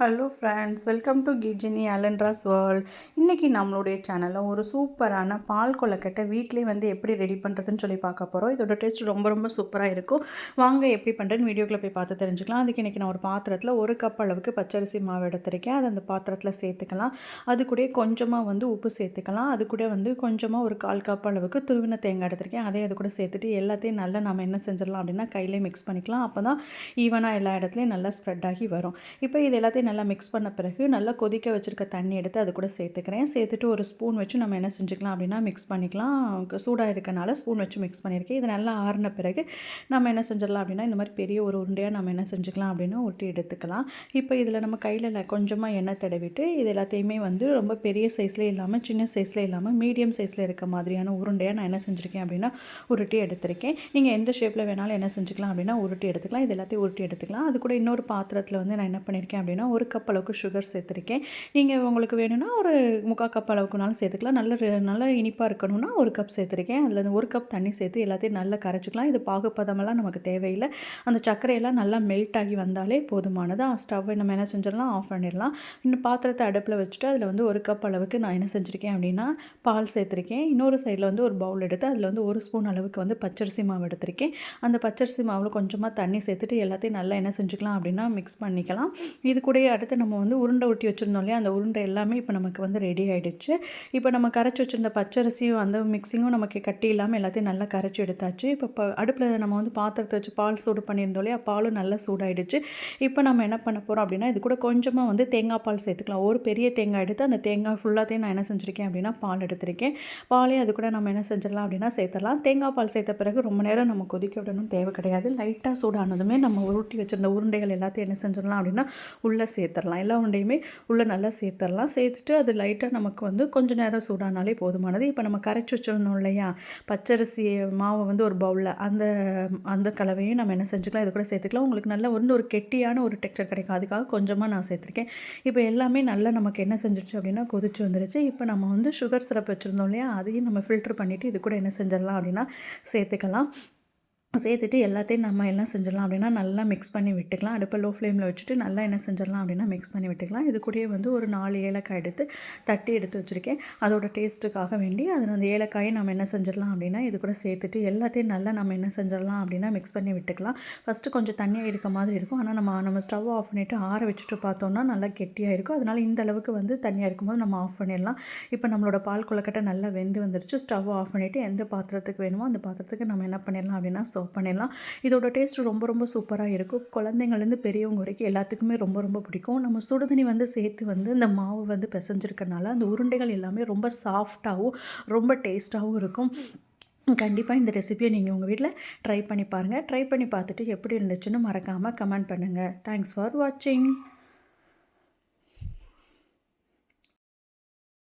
Hello friends welcome to கிஜினி அலன்ட்ராஸ் world இன்றைக்கி நம்மளுடைய சேனலில் ஒரு சூப்பரான பால் கொலக்கட்டை வீட்லேயே வந்து எப்படி ரெடி பண்ணுறதுன்னு சொல்லி பார்க்க போகிறோம் இதோட டேஸ்ட் ரொம்ப ரொம்ப சூப்பராக இருக்கும். வாங்க எப்படி பண்ணுறேன்னு வீடியோக்குள்ளே போய் பார்த்து தெரிஞ்சுக்கலாம். அதுக்கு இன்றைக்கி நான் ஒரு பாத்திரத்தில் ஒரு கப் அளவுக்கு பச்சரிசி மாவு எடுத்திருக்கேன். அதை அந்த பாத்திரத்தில் சேர்த்துக்கலாம். அது கூட கொஞ்சமாக வந்து உப்பு சேர்த்துக்கலாம். அது கூட வந்து கொஞ்சமாக ஒரு கால் கப் அளவுக்கு துருவின தேங்காய் எடுத்திருக்கேன். அதே அது கூட சேர்த்துட்டு எல்லாத்தையும் நல்லா நம்ம என்ன செஞ்சிடலாம் அப்படின்னா கையிலே மிக்ஸ் பண்ணிக்கலாம். அப்போ தான் ஈவனாக எல்லா இடத்துலையும் நல்லா ஸ்ப்ரெட் ஆகி வரும். இப்போ இது எல்லாத்தையும் நல்லா மிக்ஸ் பண்ண பிறகு நல்லா கொதிக்க வச்சுருக்க தண்ணி எடுத்து அது கூட சேர்த்துக்கிறேன். சேர்த்துட்டு ஒரு ஸ்பூன் வச்சு நம்ம என்ன செஞ்சுக்கலாம் அப்படின்னா மிக்ஸ் பண்ணிக்கலாம். சூடாக இருக்கனால ஸ்பூன் வச்சு மிக்ஸ் பண்ணியிருக்கேன். இது நல்லா ஆறின பிறகு நம்ம என்ன செஞ்சிடலாம் அப்படின்னா இந்த மாதிரி பெரிய ஒரு உருண்டையாக நம்ம என்ன செஞ்சுக்கலாம் அப்படின்னா ஒட்டி எடுத்துக்கலாம். இப்போ இதில் நம்ம கையில் கொஞ்சமாக எண்ணெய் தடவிட்டு இது எல்லாத்தையுமே வந்து ரொம்ப பெரிய சைஸ்லேயே இல்லாமல் சின்ன சைஸில் இல்லாமல் மீடியம் சைஸில் இருக்க மாதிரியான உருண்டையாக நான் என்ன செஞ்சுருக்கேன் அப்படின்னா உருட்டி எடுத்திருக்கேன். நீங்கள் எந்த ஷேப்பில் வேணாலும் என்ன செஞ்சுக்கலாம் அப்படின்னா உருட்டி எடுத்துக்கலாம். இது எல்லாத்தையும் உருட்டி எடுத்துக்கலாம். அது கூட இன்னொரு பாத்திரத்தில் வந்து நான் என்ன பண்ணியிருக்கேன் அப்படின்னா ஒரு கப் அளவுக்கு சுகர் சேர்த்துருக்கேன். நீங்கள் உங்களுக்கு வேணும்னா ஒரு முக்கால் கப் அளவுக்குனாலும் சேர்த்துக்கலாம். நல்ல நல்ல இனிப்பாக இருக்கணும்னா ஒரு கப் சேர்த்துருக்கேன். அதில் ஒரு கப் தண்ணி சேர்த்து எல்லாத்தையும் நல்லா கரைச்சிக்கலாம். இது பாகுப்பதமெல்லாம் நமக்கு தேவையில்லை. அந்த சர்க்கரையெல்லாம் நல்லா மெல்ட் ஆகி வந்தாலே போதுமானது. ஸ்டவ்வை நம்ம என்ன செஞ்சிடலாம்? ஆஃப் பண்ணிடலாம். இன்னும் பாத்திரத்தை அடுப்பில் வச்சுட்டு அதில் வந்து ஒரு கப் அளவுக்கு நான் என்ன செஞ்சுருக்கேன் அப்படின்னா பால் சேர்த்துருக்கேன். இன்னொரு சைடில் வந்து ஒரு பவுல் எடுத்து அதில் வந்து ஒரு ஸ்பூன் அளவுக்கு வந்து பச்சரிசி மாவு எடுத்திருக்கேன். அந்த பச்சரிசி மாவில் கொஞ்சமாக தண்ணி சேர்த்துட்டு எல்லாத்தையும் நல்லா என்ன செஞ்சுக்கலாம் அப்படின்னா மிக்ஸ் பண்ணிக்கலாம். இது கூட அடுத்து அடுத்து நம்ம வந்து உருண்டை ஒட்டி வச்சுருந்தோம் இல்லையா? அந்த உருண்டை எல்லாமே இப்போ நமக்கு வந்து ரெடி ஆகிடுச்சு இப்போ நம்ம கரைச்சி வச்சுருந்த பச்சரிசியும் அந்த மிக்சிங்கும் நமக்கு கட்டி இல்லாமல் எல்லாத்தையும் நல்லா கரைச்சி எடுத்தாச்சு. இப்போ இப்போ அடுப்பில் நம்ம வந்து பாத்திரத்தை வச்சு பால் சூடு பண்ணியிருந்தோம் இல்லையா? பாலும் நல்லா சூடாயிடுச்சு. இப்போ நம்ம என்ன பண்ண போகிறோம் அப்படின்னா இது கூட கொஞ்சமாக வந்து தேங்காய் பால் சேர்த்துக்கலாம். ஒரு பெரிய தேங்காய் எடுத்து அந்த தேங்காய் ஃபுல்லாத்தையும் நான் என்ன செஞ்சுருக்கேன் அப்படின்னா பால் எடுத்திருக்கேன். பாலே அது கூட நம்ம என்ன செஞ்சிடலாம் அப்படின்னா சேர்த்துடலாம். தேங்காய் பால் சேர்த்த பிறகு ரொம்ப நேரம் நம்ம கொதிக்க விடணும். தேவை கிடையாது. லைட்டாக சூடானதுமே நம்ம உருட்டி வச்சுருந்த உருண்டைகள் எல்லாத்தையும் என்ன செஞ்சிடலாம் அப்படின்னா உள்ளே சேர்த்துடலாம். சேர்த்துடலாம் எல்லா உண்டையுமே உள்ளே நல்லா சேர்த்துடலாம். சேர்த்துட்டு அது லைட்டாக நமக்கு வந்து கொஞ்சம் நேரம் சூடானாலே போதுமானது. இப்போ நம்ம கரைச்சி வச்சிருந்தோம் இல்லையா? பச்சரிசி மாவை வந்து ஒரு பவுலில் அந்த அந்த கலவையும் நம்ம என்ன செஞ்சுக்கலாம்? இது கூட சேர்த்துக்கலாம். உங்களுக்கு நல்ல வந்து ஒரு கெட்டியான ஒரு டெக்ஸ்டர் கிடைக்கும். அதுக்காக கொஞ்சமாக நான் சேர்த்துருக்கேன். இப்போ எல்லாமே நல்லா நமக்கு என்ன செஞ்சிருச்சு அப்படின்னா கொதிச்சு வந்துருச்சு. இப்போ நம்ம வந்து சுகர் சிரப் வச்சுருந்தோம் இல்லையா? அதையும் நம்ம ஃபில்டர் பண்ணிவிட்டு இது கூட என்ன செஞ்சிடலாம் அப்படின்னா சேர்த்துக்கலாம். சேர்த்துட்டு எல்லாத்தையும் நம்ம என்ன செஞ்சிடலாம் அப்படின்னா நல்லா மிக்ஸ் பண்ணி விட்டுக்கலாம். அடுப்பை லோ ஃப்ளேமில் வச்சுட்டு நல்லா என்ன செஞ்சிடலாம் அப்படின்னா மிக்ஸ் பண்ணி விட்டுக்கலாம். இது கூடயே வந்து ஒரு நாலு ஏலக்காய் எடுத்து தட்டி எடுத்து வச்சுருக்கேன். அதோட டேஸ்ட்டுக்காக வேண்டி அதில் அந்த ஏலக்காயை நம்ம என்ன செஞ்சிடலாம் அப்படின்னா இது கூட சேர்த்துட்டு எல்லாத்தையும் நல்லா நம்ம என்ன செஞ்சிடலாம் அப்படின்னா மிக்ஸ் பண்ணி விட்டுக்கலாம். ஃபஸ்ட்டு கொஞ்சம் தண்ணியாக இருக்க மாதிரி இருக்கும். ஆனால் நம்ம நம்ம ஸ்டவ் ஆஃப் பண்ணிவிட்டு ஆற வச்சுட்டு பார்த்தோம்னா நல்லா கெட்டியாக இருக்கும். அதனால் இந்த அளவுக்கு வந்து தண்ணியாக இருக்கும்போது நம்ம ஆஃப் பண்ணிடலாம். இப்போ நம்மளோட பால் கொலக்கட்டை நல்லா வெந்து வந்துருச்சு. ஸ்டவ் ஆஃப் பண்ணிவிட்டு எந்த பாத்திரத்துக்கு வேணுமோ அந்த பாத்திரத்துக்கு நம்ம என்ன பண்ணிடலாம் அப்படின்னா சர்வ் பண்ணிடலாம். இதோட டேஸ்ட் ரொம்ப ரொம்ப சூப்பராக இருக்கும். குழந்தைங்கள்லேருந்து பெரியவங்க வரைக்கும் எல்லாத்துக்குமே ரொம்ப ரொம்ப பிடிக்கும். நம்ம சுடுதண்ணி வந்து சேர்த்து வந்து இந்த மாவு வந்து பிசைஞ்சிருக்கனால அந்த உருண்டைகள் எல்லாமே ரொம்ப சாஃப்டாகவும் ரொம்ப டேஸ்ட்டாகவும் இருக்கும். கண்டிப்பாக இந்த ரெசிபியை நீங்கள் உங்கள் வீட்டில் ட்ரை பண்ணி பாருங்கள் ட்ரை பண்ணி பார்த்துட்டு எப்படி இருந்துச்சுன்னு மறக்காமல் கமெண்ட் பண்ணுங்கள் தேங்க்ஸ் ஃபார் வாட்சிங்